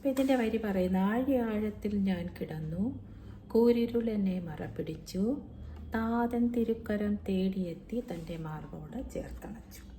അപ്പം ഇതിന്റെ വരി പറയുന്ന ആഴിയാഴത്തിൽ ഞാൻ കിടന്നു കൂരിരുൾ എന്നെ മറപിടിച്ചു താതൻ തിരുക്കരം തേടിയെത്തി തന്റെ മാർഗോട് ചേർത്തണച്ചു.